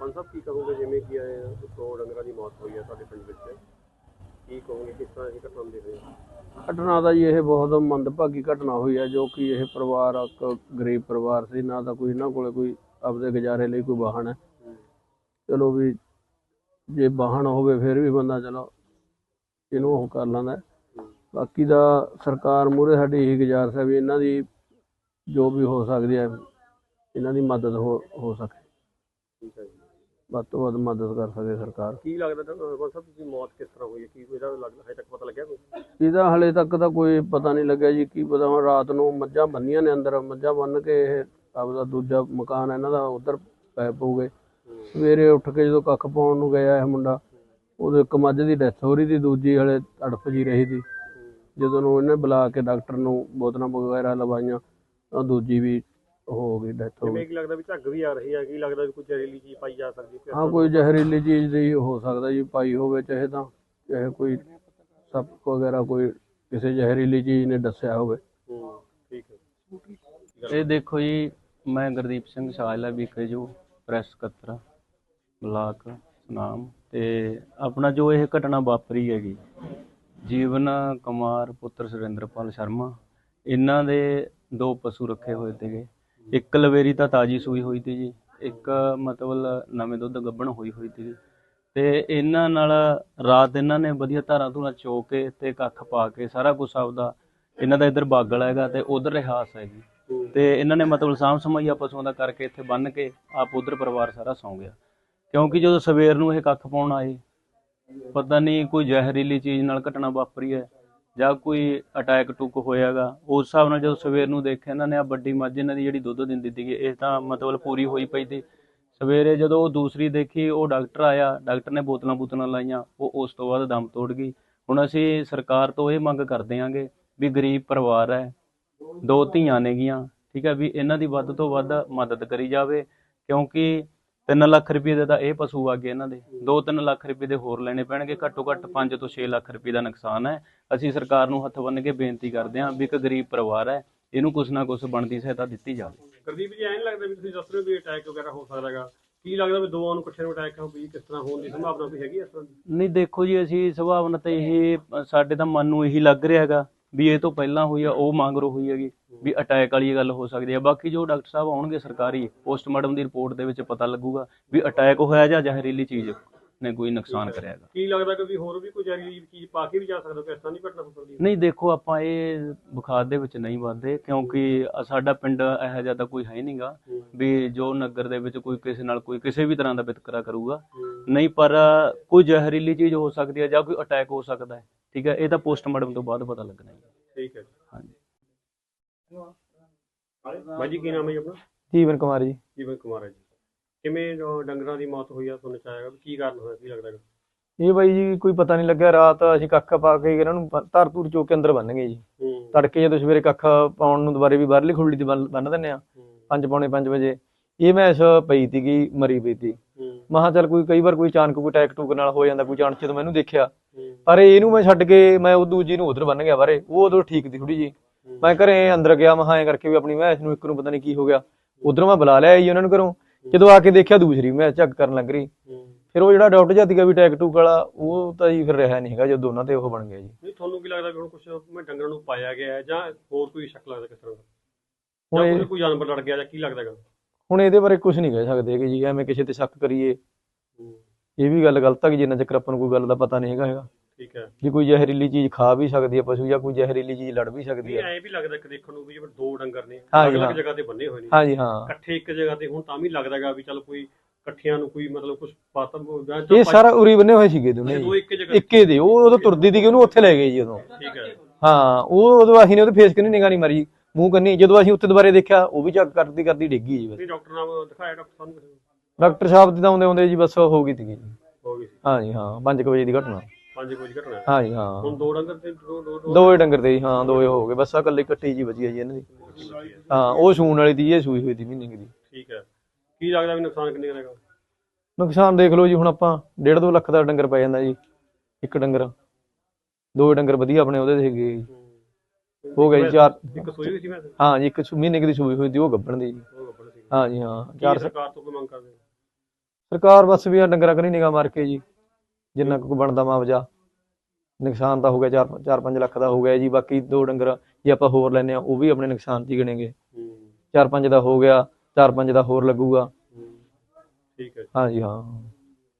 ਪੰਜ ਸਾਹਿਬ ਕੀ ਕਹੋਗੇ? ਜਿਵੇਂ ਕਿ ਇਹ ਦੋ ਡੰਗਰਾਂ ਦੀ ਮੌਤ ਹੋਈ ਹੈ ਸਾਡੇ ਪਿੰਡ ਵਿੱਚ। ਕੀ ਕਹੋਗੇ? ਕਿਸ ਤਰ੍ਹਾਂ ਦੀ ਘਟਨਾ ਦੇ ਰਹੇ ਘਟਨਾ ਦਾ ਜੀ ਇਹ ਬਹੁਤ ਮੰਦਭਾਗੀ ਘਟਨਾ ਹੋਈ ਹੈ ਜੋ ਕਿ ਇਹ ਪਰਿਵਾਰ ਇੱਕ ਗਰੀਬ ਪਰਿਵਾਰ ਸੀ। ਨਾ ਤਾਂ ਕੋਈ ਇਹਨਾਂ ਕੋਲੇ ਕੋਈ ਆਪਦੇ ਗੁਜ਼ਾਰੇ ਲਈ ਕੋਈ ਵਾਹਨ ਹੈ। ਚਲੋ ਵੀ ਜੇ ਵਾਹਨ ਹੋਵੇ ਫਿਰ ਵੀ ਬੰਦਾ ਚਲੋ ਇਹਨੂੰ ਉਹ ਕਰ ਲੈਂਦਾ। ਬਾਕੀ ਦਾ ਸਰਕਾਰ ਮੂਹਰੇ ਸਾਡੀ ਇਹੀ ਗੁਜ਼ਾਰਿਸ਼ ਹੈ ਵੀ ਇਹਨਾਂ ਦੀ ਜੋ ਵੀ ਹੋ ਸਕਦੀ ਹੈ ਇਹਨਾਂ ਦੀ ਮਦਦ ਹੋ ਹੋ ਸਕੇ। ਠੀਕ ਹੈ ਜੀ। ਵੱਧ ਤੋਂ ਵੱਧ ਮਦਦ ਕਰ ਸਕੇ ਸਰਕਾਰ। ਕੀ ਲੱਗਦਾ ਤੁਹਾਨੂੰ ਸਾਹਿਬ ਤੁਸੀਂ ਮੌਤ ਕਿਸ ਤਰ੍ਹਾਂ ਹੋਈ ਹੈ? ਕੀ ਇਹਦਾ ਲੱਗਦਾ ਹਜੇ ਤੱਕ ਪਤਾ ਲੱਗਿਆ ਕੋਈ? ਇਹਦਾ ਹਲੇ ਤੱਕ ਤਾਂ ਕੋਈ ਪਤਾ ਨਹੀਂ ਲੱਗਿਆ ਜੀ ਕੀ ਪਤਾ ਹੁਣ ਰਾਤ ਨੂੰ ਮੱਝਾਂ ਬੰਨੀਆਂ ਨੇ ਅੰਦਰ ਮੱਝਾਂ ਬੰਨ ਕੇ ਇਹ ਆਪਦਾ ਦੂਜਾ ਮਕਾਨ ਇਹਨਾਂ ਦਾ ਉਧਰ ਪੈ ਪਊਗੇ। ਸਵੇਰੇ ਉੱਠ ਕੇ ਜਦੋਂ ਕੱਖ ਪਾਉਣ ਨੂੰ ਗਿਆ ਇਹ ਮੁੰਡਾ ਉਹਦੇ ਇੱਕ ਮੱਝ ਦੀ ਡੈਥ ਹੋ ਰਹੀ ਸੀ ਦੂਜੀ ਹਲੇ ਤੜਫ ਜੀ ਰਹੀ ਸੀ। ਜਦੋਂ ਨੂੰ ਇਹਨੇ ਬੁਲਾ ਕੇ ਡਾਕਟਰ ਨੂੰ ਬੋਤਲਾਂ ਵਗੈਰਾ ਲਵਾਈਆਂ ਤਾਂ ਦੂਜੀ ਵੀ ਹੋ ਗਈ ਡੈਥ ਹੋ ਜਿਵੇਂ ਗਈ। ਕੀ ਲੱਗਦਾ ਵੀ ਝੱਗ ਵੀ ਆ ਰਹੀ ਹੈ ਕੀ ਲੱਗਦਾ ਵੀ ਕੋਈ ਜ਼ਹਿਰੀਲੀ ਚੀਜ਼ ਪਾਈ ਜਾ ਸਕਦੀ ਹੈ ਹਾਂ ਕੋਈ ਜ਼ਹਿਰੀਲੀ ਚੀਜ਼ ਦੀ ਹੋ ਸਕਦਾ ਜੀ ਪਾਈ ਹੋਵੇ ਚਾਹੇ ਤਾਂ ਚਾਹੇ ਕੋਈ ਸੱਪ ਵਗੈਰਾ ਕੋਈ ਕਿਸੇ ਜ਼ਹਿਰੀਲੀ ਚੀਜ਼ ਨੇ ਦੱਸਿਆ ਹੋਵੇ। ਹੂੰ ਠੀਕ ਹੈ। ਇਹ ਦੇਖੋ ਜੀ ਮੈਂ ਗੁਰਦੀਪ ਸਿੰਘ ਸ਼ਾਜਲਾ ਵਿਖੇ ਜੋ ਪ੍ਰੈਸ ਸਕੱਤਰ ਬਲਾਕ ਸੁਨਾਮ ਤੇ ਆਪਣਾ ਜੋ ਇਹ ਘਟਨਾ ਵਾਪਰੀ ਹੈਗੀ ਜੀਵਨ ਕੁਮਾਰ ਪੁੱਤਰ ਸੁਰਿੰਦਰਪਾਲ ਸ਼ਰਮਾ ਇਹਨਾਂ ਦੇ ਦੋ ਪਸ਼ੂ ਰੱਖੇ ਹੋਏ ਸੀਗੇ। ਇੱਕ ਲਵੇਰੀ ਤਾਂ ਤਾਜੀ ਸੂਈ ਹੋਈ ਸੀ ਜੀ, ਇੱਕ ਮਤਲਬ ਨਵੇਂ ਦੁੱਧ ਗੱਭਣ ਹੋਈ ਹੋਈ ਸੀ ਤੇ ਇਹਨਾਂ ਨਾਲ ਰਾਤ ਇਹਨਾਂ ਨੇ ਵਧੀਆ ਧਾਰਾਂ ਧੂਰਾਂ ਚੋ ਕੇ ਤੇ ਕੱਖ ਪਾ ਕੇ ਸਾਰਾ ਕੁਝ ਆਪਦਾ, ਇਹਨਾਂ ਦਾ ਇੱਧਰ ਬਾਗਲ ਹੈਗਾ ਤੇ ਉਧਰ ਰਿਹਾਸ ਹੈ ਜੀ। ਤੇ ਇਹਨਾਂ ਨੇ ਮਤਲਬ ਸਾਂਭ ਸਮਈਆ ਪਸ਼ੂਆਂ ਦਾ ਕਰਕੇ ਇੱਥੇ ਬੰਨ ਕੇ ਆਪ ਉਧਰ ਪਰਿਵਾਰ ਸਾਰਾ ਸੌਂ ਗਿਆ। ਕਿਉਂਕਿ ਜਦੋਂ ਸਵੇਰ ਨੂੰ ਇਹ ਕੱਖ ਪਾਉਣ ਆਏ, ਪਤਾ ਨਹੀਂ ਕੋਈ ਜ਼ਹਿਰੀਲੀ ਚੀਜ਼ ਨਾਲ ਘਟਨਾ ਵਾਪਰੀ ਹੈ ਜਾਂ ਕੋਈ ਅਟੈਕ ਟੁੱਕ ਹੋਇਆਗਾ, ਉਸ ਹਿਸਾਬ ਨਾਲ ਜਦੋਂ ਸਵੇਰ ਨੂੰ ਦੇਖਿਆ ਇਹਨਾਂ ਨੇ ਆ ਵੱਡੀ ਮੱਝ ਇਹਨਾਂ ਦੀ ਜਿਹੜੀ ਦੁੱਧ ਦਿੰਦੀ ਸੀਗੀ, ਇਹ ਤਾਂ ਮਤਲਬ ਪੂਰੀ ਹੋਈ ਪਈ ਸੀ। ਸਵੇਰੇ ਜਦੋਂ ਉਹ ਦੂਸਰੀ ਦੇਖੀ, ਉਹ ਡਾਕਟਰ ਆਇਆ, ਡਾਕਟਰ ਨੇ ਬੋਤਲਾਂ ਬੋਤਲਾਂ ਲਾਈਆਂ, ਉਹ ਉਸ ਤੋਂ ਬਾਅਦ ਦਮ ਤੋੜ ਗਈ। ਹੁਣ ਅਸੀਂ ਸਰਕਾਰ ਤੋਂ ਇਹ ਮੰਗ ਕਰਦੇ ਆਂਗੇ ਵੀ ਗਰੀਬ ਪਰਿਵਾਰ ਹੈ, ਦੋ ਧੀਆਂ ਨੇਗੀਆਂ, ਠੀਕ ਹੈ, ਵੀ ਇਹਨਾਂ ਦੀ ਵੱਧ ਤੋਂ ਵੱਧ ਮਦਦ ਕਰੀ ਜਾਵੇ, ਕਿਉਂਕਿ 3 ਲੱਖ ਰੁਪਏ ਦੇ ਤਾਂ ਇਹ ਪਸ਼ੂ ਆ ਗਏ ਇਹਨਾਂ ਦੇ। 2-3 ਲੱਖ ਰੁਪਏ ਦੇ ਹੋਰ ਲੈਣੇ ਪੈਣਗੇ ਘੱਟੋ ਘੱਟ 5 ਤੋਂ 6 ਲੱਖ ਰੁਪਏ ਦਾ ਨੁਕਸਾਨ ਹੈ। ਅਸੀਂ ਸਰਕਾਰ ਨੂੰ ਹੱਥ ਬੰਨ੍ਹ ਕੇ ਬੇਨਤੀ ਕਰਦੇ ਹਾਂ ਵੀ ਇੱਕ ਗਰੀਬ ਪਰਿਵਾਰ ਹੈ ਇਹਨੂੰ ਕੁਛ ਨਾ ਕੁਛ ਬਣਦੀ ਸਹਾਇਤਾ ਦਿੱਤੀ ਜਾਵੇ। ਗੁਰਦੀਪ ਜੀ ਐਂ ਨੀ ਲੱਗਦਾ ਵੀ ਤੁਸੀਂ ਦੱਸ ਰਹੇ ਹੋ ਵੀ ਅਟੈਕ ਵਗੈਰਾ ਹੋ ਸਕਦਾ ਹੈਗਾ। ਕੀ ਲੱਗਦਾ ਵੀ ਦੋਵਾਂ ਨੂੰ ਇਕੱਠੇ ਨੂੰ ਅਟੈਕ ਹੋ ਵੀ ਕਿਸ ਤਰ੍ਹਾਂ ਹੋਣ ਦੀ ਸੰਭਾਵਨਾ ਕੋਈ ਹੈਗੀ ਇਸ ਤਰ੍ਹਾਂ ਦੀ? ਨਹੀਂ ਦੇਖੋ ਜੀ ਅਸੀਂ ਸੁਭਾਵਨਾ ਤੇ ਇਹ ਸਾਡੇ ਤਾਂ ਮਨ ਨੂੰ ਇਹੀ ਲੱਗ ਰਿਹਾ ਹੈਗਾ ਵੀ ਇਹ ਤੋਂ ਪਹਿਲਾਂ ਹੋਈ ਆ ਉਹ ਮੰਗਰੋ ਹੋਈ ਹੈਗੀ। ਵੀ ਅਟੈਕ ਵਾਲੀ ਗੱਲ ਹੋ ਸਕਦੀ ਹੈ। ਬਾਕੀ ਜੋ ਡਾਕਟਰ ਸਾਹਿਬ ਆਉਣਗੇ ਸਰਕਾਰੀ ਪੋਸਟਮਾਰਟਮ ਦੀ ਰਿਪੋਰਟ ਦੇ ਵਿੱਚ ਪਤਾ ਲੱਗੂਗਾ ਵੀ ਅਟੈਕ ਹੋਇਆ ਜਾਂ ਜ਼ਹਿਰੀਲੀ ਚੀਜ਼ ਨੇ ਕੋਈ ਨੁਕਸਾਨ ਕਰਿਆ ਹੈਗਾ। ਕੀ ਲੱਗਦਾ ਕਿ ਵੀ ਹੋਰ ਵੀ ਕੋਈ ਜ਼ਹਿਰੀਲੀ ਚੀਜ਼ ਪਾ ਕੇ ਵੀ ਜਾ ਸਕਦਾ ਕਿ ਇਸ ਤਰ੍ਹਾਂ ਦੀ ਘਟਨਾ ਹੈ? ਨਹੀਂ ਦੇਖੋ ਆਪਾਂ ਇਹ ਬੁਖਾਰ ਦੇ ਵਿੱਚ ਨਹੀਂ ਵੱਧਦੇ ਕਿਉਂਕਿ ਸਾਡਾ ਪਿੰਡ ਇਹੋ ਜਿਹਾ ਤਾਂ ਕੋਈ ਹੈ ਨਹੀਂਗਾ ਵੀ ਜੋ ਨਗਰ ਦੇ ਵਿੱਚ ਕੋਈ ਕਿਸੇ ਨਾਲ ਕੋਈ ਕਿਸੇ ਵੀ ਤਰ੍ਹਾਂ ਦਾ ਵਿਤਕਰਾ ਕਰੂਗਾ। ਨਹੀਂ ਪਰ ਕੋਈ ਜ਼ਹਿਰੀਲੀ ਚੀਜ਼ ਹੋ ਸਕਦੀ ਹੈ ਜਾਂ ਕੋਈ ਅਟੈਕ ਹੋ ਸਕਦਾ ਹੈ। ਠੀਕ ਹੈ ਇਹ ਤਾਂ ਪੋਸਟਮਾਰਟਮ ਤੋਂ ਬਾਅਦ ਪਤਾ ਲੱਗਣਾ ਹੈ ਠੀਕ ਹੈ ਹਾਂਜੀ ਭਾਈ ਜੀ ਕੀ ਨਾਮ ਹੈ ਜੀ ਆਪਣਾ? ਜੀਵਨ ਕੁਮਾਰ ਜੀ। ਜੀਵਨ ਕੁਮਾਰ ਹੈ ਜੀ। ਕਿਵੇਂ ਜੋ ਡੰਗਰਾਂ ਦੀ ਮੌਤ ਹੋਈ ਆ ਤੁਹਾਨੂੰ ਚਾਹੇਗਾ ਵੀ ਕੀ ਕਾਰਨ ਹੋਇਆ ਕੀ ਲੱਗਦਾ ਹੈਗਾ? ਇਹ ਬਾਈ ਜੀ ਕੋਈ ਪਤਾ ਨਹੀਂ ਲੱਗਿਆ ਰਾਤ ਅਸੀਂ ਕੱਖ ਪਾ ਕੇ ਇਹਨਾਂ ਨੂੰ ਬ- ਧਰ ਧੂਰ ਚੋ ਕੇ ਅੰਦਰ ਬੰਨ ਗਏ ਜੀ। ਹੂੰ। ਤੜਕੇ ਜਦੋਂ ਸਵੇਰੇ ਕੱਖ ਪਾਉਣ ਨੂੰ ਦੁਬਾਰੇ ਵੀ ਬਾਹਰਲੀ ਖੁੱਲੀ ਦੀ ਬੰਨ ਬੰਨ ਦਿੰਨੇ ਆ ਹੂੰ, 5 ਪੌਣੇ 5 ਵਜੇ। ਇਹ ਮੈਸ ਪਈ ਤੀਗੀ ਮਰੀ ਪਈ ਤੀ। ਹੂੰ। ਮਹਾ ਚੱਲ ਕੋਈ ਕਈ ਵਾਰ ਕੋਈ ਅਚਾਨਕ ਕੋਈ ਟੈਕ ਟੂਕ ਨਾਲ ਹੋ ਜਾਂਦਾ ਕੋਈ ਚਾਂਚ ਜਦੋਂ ਮੈਨੂੰ ਦੇਖਿਆ। ਹੂੰ, ਪਰ ਇਹਨੂੰ ਮੈਂ ਛੱਡ ਕੇ ਮੈਂ ਉਹ ਦੂਜੀ ਨੂੰ ਉਧਰ ਬੰਨ ਗਿਆ ਬਾਰੇ ਉਹ ਉਧਰ ਠੀਕ ਦੀ ਥੋੜੀ ਜੀ ਮੈਂ ਘਰੇ ਅੰਦਰ ਗਿਆ ਮਹਾ ਐ ਕਰਕੇ ਵੀ ਆਪਣੀ ਮੈਸ ਨੂੰ ਇੱਕ ਨੂੰ ਪਤਾ ਨਹੀਂ ਕੀ ਹੋ ਗਿਆ। ਉਧਰੋਂ ਮੈਂ ਬੁਲਾ ਲਿਆ ਜੀ ਉਹਨਾਂ ਨੂੰ ਘਰੋਂ। ਜਦੋਂ ਆ ਕੇ ਦੇਖਿਆ ਦੂਸਰੀ ਮੈਸ ਝੱਗ ਕਰਨ ਲੱਗ ਰਹੀ। ਫਿਰ ਉਹ ਜਿਹੜਾ ਡਾਕਟਰ ਜਾਤੀਗਾ ਵੀ ਟੈਕ ਟੂਕ ਵਾਲਾ ਉਹ ਤਾਂ ਜੀ ਫਿਰ ਰਿਹਾ ਨਹੀਂ ਹੈਗਾ ਜਦੋਂ ਦੋਨਾਂ ਤੇ ਉਹ ਬਣ ਗਿਆ ਜੀ। ਨਹੀਂ ਤੁਹਾਨੂੰ ਕੀ ਲੱਗਦਾ ਵੀ ਹੁਣ ਕੁਝ ਮੈਂ ਡੰਗਰਾਂ ਨੂੰ ਪਾਇਆ ਗਿਆ ਹੈ ਜਾਂ ਹੋਰ ਕੋਈ ਸ਼ੱਕ ਲੱਗਦਾ ਕਿਸ ਤਰ੍ਹਾਂ ਦਾ? ਹੁਣ ਜਾਂ ਕੋਈ- ਕੋਈ ਜਾਨਵਰ ਲੜ ਗਿਆ ਜਾਂ ਕੀ ਲੱਗਦਾ ਹੈਗਾ? ਹੁਣ ਇਹਦੇ ਬਾਰੇ ਕੁਝ ਨਹੀਂ ਕਹਿ ਸਕਦੇ ਕਿ ਜੀ ਐਵੇਂ ਕਿਸੇ ਤੇ ਸ਼ੱਕ ਕਰੀਏ। ਇਹ ਵੀ ਗੱਲ ਗਲਤ ਹੈ ਕਿ ਜਿੰਨਾ ਚੱਕਰ ਆਪਾਂ ਨੂੰ ਕੋਈ ਗੱਲ ਦਾ ਪਤਾ ਨਹੀਂ ਹੈਗਾ ਹੈਗਾ। ਠੀਕ ਹੈ। ਜੇ ਕੋਈ ਜ਼ਹਿਰੀਲੀ ਚੀਜ਼ ਖਾ ਵੀ ਸਕਦੀ ਹੈ ਪਸ਼ੂ ਜਾਂ ਕੋਈ ਜ਼ਹਿਰੀਲੀ ਚੀਜ਼ ਲੜ ਵੀ ਸਕਦੀ ਹੈ। ਐਂ ਵੀ ਲੱਗਦਾ ਕਿ ਦੇਖਣ ਨੂੰ ਵੀ ਜਿਵੇਂ ਦੋ ਡੰਗਰ ਨੇ ਹਾਂ ਜੀ, ਅਲੱਗ ਹਾਂ। ਜਗ੍ਹਾ ਤੇ ਬੰਨੇ ਹੋਏ ਨੇ। ਹਾਂਜੀ ਹਾਂ। ਇਕੱਠੇ ਇੱਕ ਜਗ੍ਹਾ ਤੇ ਹੁਣ ਤਾਂ ਵੀ ਲੱਗਦਾਗਾ ਵੀ ਚਲ ਕੋਈ ਇਕੱਠਿਆਂ ਨੂੰ ਕੋਈ ਮਤਲਬ ਕੁਝ ਪਾਤਮ ਜਾਂ ਇਹ ਸਾਰਾ ਉਰੀ ਬੰਨੇ ਹੋਏ ਸੀਗੇ ਦੋਨੇ ਦੋ ਜੀ। ਇੱਕ ਜਗ੍ਹਾ ਇੱਕੇ ਦੇ ਉਹ ਉਦੋਂ ਤੁਰਦੀ ਸੀ ਉਹਨੂੰ ਉੱਥੇ ਲੈ ਗਏ ਜੀ ਉਦੋਂ। ਠੀਕ ਹੈ। ਹਾਂ ਉਹ ਉਦੋਂ ਅਸੀਂ ਨੇ ਉਹਦੇ ਫੇਸ ਕੰਨੀ ਨਿਗਾਹ ਨਹੀਂ ਮਾਰੀ ਮੂੰਹ ਕੰਨੀ ਜਦੋਂ ਅਸੀਂ ਉੱਥੇ ਦੁਬਾਰੇ ਦੇਖਿਆ ਉਹ ਵੀ ਚੱਕ ਕਰਦੀ ਕਰਦੀ ਡਿੱਗੀ ਜੀ ਬਸ। ਨਹੀਂ ਡਾਕਟਰ ਨਾਮ ਦਿਖਾਇਆ ਡਾਕਟਰ ਨੂੰ? ਡਾਕਟਰ ਸਾਹਿਬ ਦੇ ਤਾਂ ਆਉਂਦੇ ਆਉਂਦੇ ਜੀ ਬਸ ਹੋ ਗਈ ਸੀਗੀ ਜੀ। ਹੋ ਗਈ ਸੀ। ਹਾਂਜੀ ਹਾਂ 5 ਵਜੇ ਦੀ ਘਟਨਾ। ਪੰਜ। ਹਾਂਜੀ ਹਾਂ। ਹੁਣ ਦੋ ਡੰਗਰ ਤੇ ਦੋ ਦੋ ਦੋ ਦੋਏ ਡੰਗਰ ਤੇ ਜੀ, ਹਾਂ ਦੋਏ ਹੋ ਗਏ। ਬਸ ਆ ਕੱਲੀ ਕੱਟੀ ਜੀ ਬਚੀ ਜੀ ਇਹਨਾਂ ਦੀ। ਹਾਂ ਉਹ ਸੂਣ ਵਾਲੀ ਦੀ ਇਹ ਸੂਈ ਹੋਈ ਦੀ ਮਹੀਨੇ ਕੁ ਦੀ। ਠੀਕ ਹੈ। ਕੀ ਲੱਗਦਾ ਵੀ ਨੁਕਸਾਨ ਕਿੰਨੇ ਕਰੇਗਾ ਨੁਕਸਾਨ ਦੇਖ ਲਓ ਜੀ ਹੁਣ ਆਪਾਂ 1.5 2 ਲੱਖ ਦਾ ਡੰਗਰ ਪੈ ਜਾਂਦਾ ਜੀ ਇੱਕ ਡੰਗਰ। ਦੋ ਡੰਗਰ ਵਧੀਆ ਆਪਣੇ ਉਹਦੇ ਸੀਗੇ ਜੀ। ਹੋ। ਗਏ ਜੀ ਚਾਰ ਇੱਕ ਸੂਈ ਹੋਈ ਸੀ ਮੈਂ ਹਾਂ ਜੀ ਇੱਕ ਸੂ- ਮਹੀਨੇ ਕੁ ਦੀ ਸੂਈ ਹੋਈ ਦੀ ਉਹ ਗੱਭਣ ਦੀ ਜੀ। ਉਹ ਗੱਬੜ ਸੀ ਹਾਂ ਜੀ ਹਾਂ ਚਾਰ ਸਰਕਾਰ ਤੋਂ ਕੋਈ ਮੰਗ ਕਰਦੇ? ਸਰਕਾਰ ਬਸ ਵੀ ਆ ਡੰਗਰਾਂ ਕਨੀ ਨਿਗਾਹ ਮਾਰ ਕੇ ਜੀ। ਜਿੰਨਾ ਕੁ ਬਣਦਾ ਮੁਆਵਜ਼ਾ। ਨੁਕਸਾਨ ਤਾਂ ਹੋ ਗਿਆ 4 4-5 ਲੱਖ ਦਾ ਹੋ ਗਿਆ ਜੀ ਬਾਕੀ ਦੋ ਡੰਗਰ ਜੇ ਆਪਾਂ ਹੋਰ ਲੈਨੇ ਆ ਉਹ ਵੀ ਆਪਣੇ ਨੁਕਸਾਨ 'ਚ ਹੀ ਗਿਣੇਗੇ। 4-5 ਦਾ ਹੋ ਗਿਆ 4-5 ਦਾ ਹੋਰ ਲੱਗੂਗਾ। ਠੀਕ ਹੈ ਹਾਂਜੀ ਹਾਂ।